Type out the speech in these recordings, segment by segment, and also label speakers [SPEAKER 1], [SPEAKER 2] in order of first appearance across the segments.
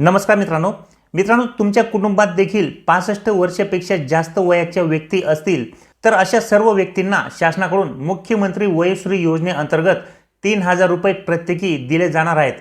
[SPEAKER 1] नमस्कार मित्रांनो मित्रांनो तुमच्या कुटुंबात देखील पासष्ट वर्षापेक्षा जास्त वयाच्या व्यक्ती असतील तर अशा सर्व व्यक्तींना शासनाकडून मुख्यमंत्री वयोश्री योजनेअंतर्गत तीन हजार रुपये प्रत्येकी दिले जाणार आहेत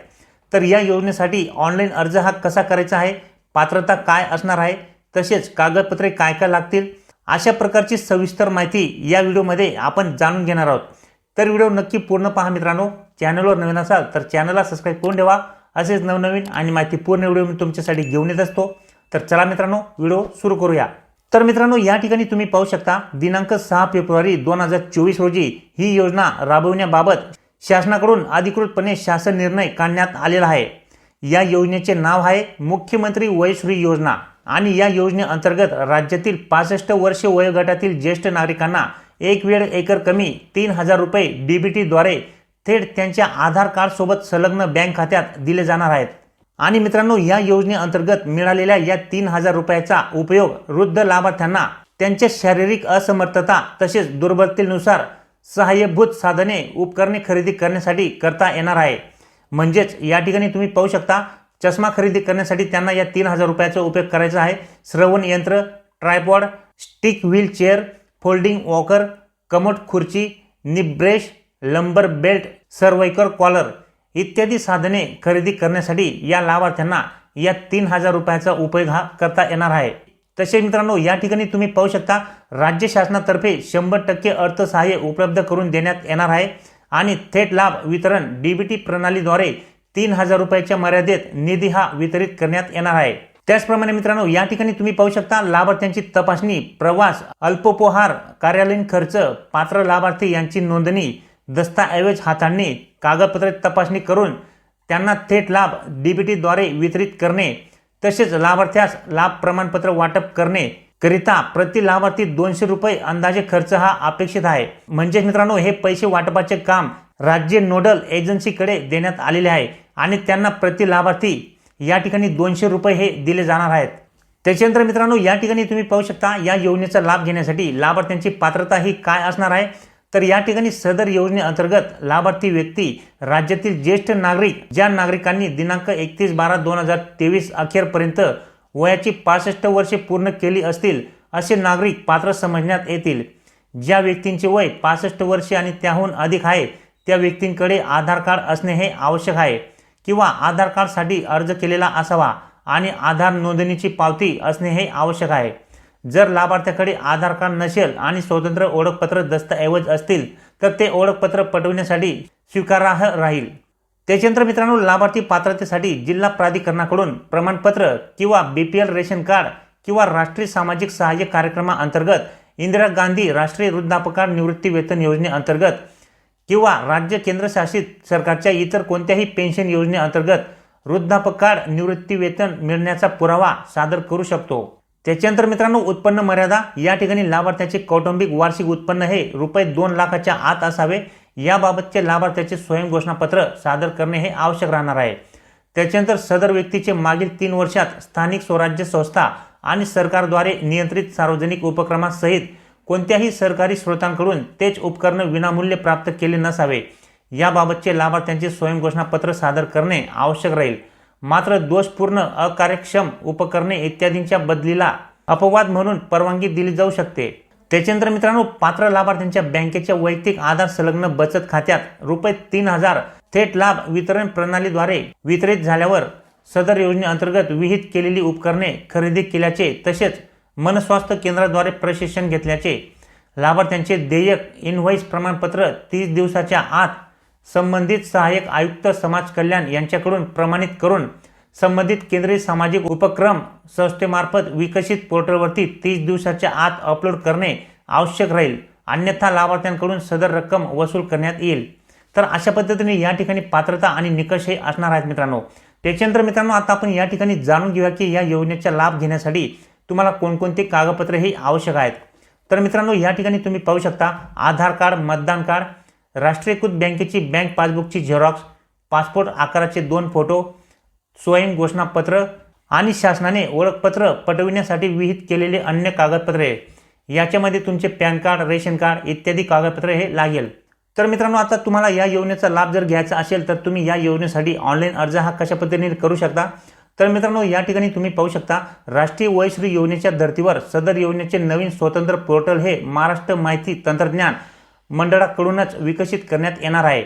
[SPEAKER 1] तर या योजनेसाठी ऑनलाईन अर्ज हा कसा करायचा आहे पात्रता काय असणार आहे तसेच कागदपत्रे काय काय लागतील अशा प्रकारची सविस्तर माहिती या व्हिडिओमध्ये आपण जाणून घेणार आहोत तर व्हिडिओ नक्की पूर्ण पहा मित्रांनो चॅनलवर नवीन असाल तर चॅनलला सबस्क्राईब करून ठेवा असेच नवनवीन आणि पूर्ण व्हिडिओ मी तुमच्यासाठी घेऊन येत असतो तर चला मित्रांनो व्हिडिओ सुरू करूया तर मित्रांनो या ठिकाणी तुम्ही पाहू शकता दिनांक सहा फेब्रुवारी दोन हजार चोवीस रोजी ही योजना राबविण्याबाबत शासनाकडून अधिकृतपणे शासन निर्णय काढण्यात आलेला आहे या योजनेचे नाव आहे मुख्यमंत्री वयश्री योजना आणि या योजनेअंतर्गत राज्यातील पासष्ट वर्षे वयोगटातील ज्येष्ठ नागरिकांना एक वेळ एकर कमी तीन हजार रुपये डी बी थेट त्यांच्या आधार कार्डसोबत संलग्न बँक खात्यात दिले जाणार आहेत आणि मित्रांनो या योजनेअंतर्गत मिळालेल्या या तीन हजार रुपयाचा उपयोग वृद्ध लाभार्थ्यांना त्यांच्या शारीरिक असमर्थता तसेच दुर्बलतेनुसार सहाय्यभूत साधने उपकरणे खरेदी करण्यासाठी करता येणार आहे म्हणजेच या ठिकाणी तुम्ही पाहू शकता चष्मा खरेदी करण्यासाठी त्यांना या तीन हजार रुपयाचा उपयोग करायचा आहे श्रवण यंत्र tripod stick wheelchair folding walker commode खुर्ची निब्रेश लंबर बेल्ट सर्वेकर कॉलर इत्यादी साधने खरेदी करण्यासाठी या लाभार्थ्यांना या तीन हजार रुपयाचा उपयोग हा करता येणार आहे तसे मित्रांनो या ठिकाणी तुम्ही पाहू शकता राज्य शासनातर्फे शंभर टक्के अर्थसहाय्य उपलब्ध करून देण्यात येणार आहे आणि थेट लाभ वितरण डीबीटी प्रणालीद्वारे तीन हजार रुपयाच्या मर्यादेत निधी हा वितरित करण्यात येणार आहे त्याचप्रमाणे मित्रांनो या ठिकाणी तुम्ही पाहू शकता लाभार्थ्यांची तपासणी प्रवास अल्पोपहार कार्यालयीन खर्च पात्र लाभार्थी यांची नोंदणी दस्ताऐवज हाताळणे कागदपत्रे तपासणी करून त्यांना थेट लाभ डीबीटीद्वारे वितरित करणे तसेच लाभार्थ्यास लाभ प्रमाणपत्र वाटप करणे करिता प्रति लाभार्थी दोनशे रुपये अंदाजे खर्च हा अपेक्षित आहे म्हणजेच मित्रांनो हे पैसे वाटपाचे काम राज्य नोडल एजन्सीकडे देण्यात आलेले आहे आणि त्यांना प्रति लाभार्थी या ठिकाणी दोनशे रुपये हे दिले जाणार आहेत त्याच्यानंतर मित्रांनो या ठिकाणी तुम्ही पाहू शकता या योजनेचा लाभ घेण्यासाठी लाभार्थ्यांची पात्रता ही काय असणार आहे तर या ठिकाणी सदर योजनेअंतर्गत लाभार्थी व्यक्ती राज्यातील ज्येष्ठ नागरिक ज्या नागरिकांनी दिनांक एकतीस बारा दोन हजार तेवीस अखेरपर्यंत वयाची पासष्ट वर्षे पूर्ण केली असतील असे नागरिक पात्र समजण्यात येतील ज्या व्यक्तींचे वय पासष्ट वर्षे आणि त्याहून अधिक आहे त्या व्यक्तींकडे आधार कार्ड असणे हे आवश्यक आहे किंवा आधार कार्डसाठी अर्ज केलेला असावा आणि आधार नोंदणीची पावती असणे हे आवश्यक आहे जर लाभार्थ्याकडे आधार कार्ड नसेल आणि स्वतंत्र ओळखपत्र दस्तऐवज असतील तर ते ओळखपत्र पटविण्यासाठी स्वीकारार्ह राहील त्याच्यानंतर मित्रांनो लाभार्थी पात्रतेसाठी जिल्हा प्राधिकरणाकडून प्रमाणपत्र किंवा B P L ration card किंवा राष्ट्रीय सामाजिक सहाय्य कार्यक्रमाअंतर्गत इंदिरा गांधी राष्ट्रीय वृद्धापकाळ निवृत्ती वेतन योजनेअंतर्गत किंवा राज्य केंद्रशासित सरकारच्या इतर कोणत्याही पेन्शन योजनेअंतर्गत वृद्धापकाळ निवृत्तीवेतन मिळण्याचा पुरावा सादर करू शकतो त्याच्यानंतर मित्रांनो उत्पन्न मर्यादा या ठिकाणी लाभार्थ्याचे कौटुंबिक वार्षिक उत्पन्न हे रुपये दोन लाखाच्या आत असावे याबाबतचे लाभार्थ्याचे स्वयंघोषणापत्र सादर करणे हे आवश्यक राहणार आहे त्याच्यानंतर सदर व्यक्तीचे मागील तीन वर्षात स्थानिक स्वराज्य संस्था आणि सरकारद्वारे नियंत्रित सार्वजनिक उपक्रमासहित कोणत्याही सरकारी स्रोतांकडून तेच उपकरणं विनामूल्य प्राप्त केले नसावे याबाबतचे लाभार्थ्यांचे स्वयंघोषणापत्र सादर करणे आवश्यक राहील मात्र दोषपूर्ण अकार्यक्षम उपकरणे इत्यादींच्या बदलीला अपवाद म्हणून परवानगी दिली जाऊ शकते त्याच्यानंतर मित्रांनो पात्र लाभार्थ्यांच्या बँकेच्या वैयक्तिक आधार संलग्न बचत खात्यात रुपये तीन हजार थेट लाभ वितरण प्रणालीद्वारे वितरित झाल्यावर सदर योजनेअंतर्गत विहित केलेली उपकरणे खरेदी केल्याचे तसेच मनस्वास्थ्य केंद्राद्वारे प्रशिक्षण घेतल्याचे लाभार्थ्यांचे देयक इनव्हॉइस प्रमाणपत्र तीस दिवसाच्या आत संबंधित सहाय्यक आयुक्त समाज कल्याण यांच्याकडून प्रमाणित करून संबंधित केंद्रीय सामाजिक उपक्रम संस्थेमार्फत विकसित पोर्टलवरती तीस दिवसाच्या आत अपलोड करणे आवश्यक राहील अन्यथा लाभार्थ्यांकडून सदर रक्कम वसूल करण्यात येईल तर अशा पद्धतीने या ठिकाणी पात्रता आणि निकष हे असणार आहेत मित्रांनो त्याच्यानंतर मित्रांनो आता आपण या ठिकाणी जाणून घेऊया की या योजनेचा लाभ घेण्यासाठी तुम्हाला कोणकोणते कागदपत्रे आवश्यक आहेत तर मित्रांनो या ठिकाणी तुम्ही पाहू शकता आधार कार्ड मतदान कार्ड राष्ट्रीयकृत बँकेची बँक पासबुकची झेरॉक्स पासपोर्ट आकाराचे दोन फोटो स्वयं घोषणापत्र आणि शासनाने ओळखपत्र पटविण्यासाठी विहित केलेले अन्य कागदपत्रे याच्यामध्ये तुमचे पॅन कार्ड रेशन कार्ड इत्यादी कागदपत्रे हे लागेल तर मित्रांनो आता तुम्हाला या योजनेचा लाभ जर घ्यायचा असेल तर तुम्ही या योजनेसाठी ऑनलाईन अर्ज हा कशा पद्धतीने करू शकता तर मित्रांनो या ठिकाणी तुम्ही पाहू शकता राष्ट्रीय वयश्री योजनेच्या धर्तीवर सदर योजनेचे नवीन स्वतंत्र पोर्टल हे महाराष्ट्र माहिती तंत्रज्ञान मंडळाकडूनच विकसित करण्यात येणार आहे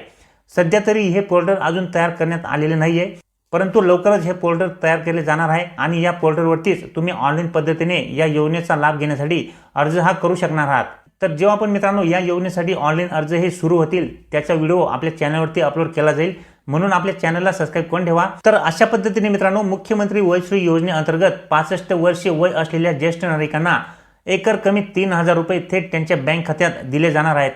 [SPEAKER 1] सध्या तरी हे पोर्टल अजून तयार करण्यात आलेले नाही आहे परंतु लवकरच हे पोर्टल तयार केले जाणार आहे आणि या पोर्टलवरतीच तुम्ही ऑनलाईन पद्धतीने या योजनेचा लाभ घेण्यासाठी अर्ज हा करू शकणार आहात तर जेव्हा पण मित्रांनो या योजनेसाठी ऑनलाईन अर्ज हे सुरू होतील त्याचा व्हिडिओ आपल्या चॅनलवरती अपलोड केला जाईल म्हणून आपल्या चॅनलला सबस्क्राईब करून ठेवा तर अशा पद्धतीने मित्रांनो मुख्यमंत्री वयश्री योजनेअंतर्गत पासष्ट वर्षे वय असलेल्या ज्येष्ठ नागरिकांना एकर कमी तीन हजार रुपये थेट त्यांच्या बँक खात्यात दिले जाणार आहेत